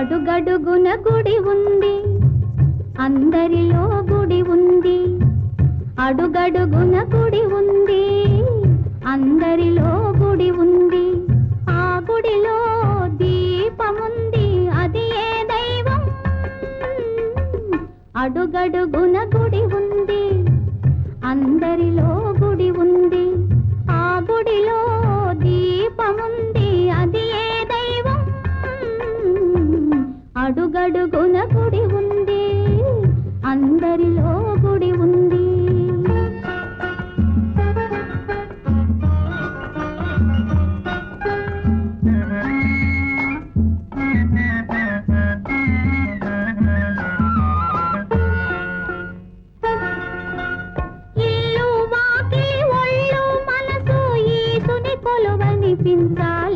అడుగడుగున గుడి ఉంది. అందరిలో గుడి ఉంది. అడుగడుగున గుడి ఉంది. అందరిలో గుడి ఉంది. ఆ గుడిలో దీపముంది అది ఏ దైవం? అడుగడుగున గుడి ఉంది. అడుగడుగున గుడి ఉంది. అందరిలో గుడి ఉంది. ఇల్లు వాకి ఒళ్ళు మనసు ఈసుని కొలువనిపించాలి.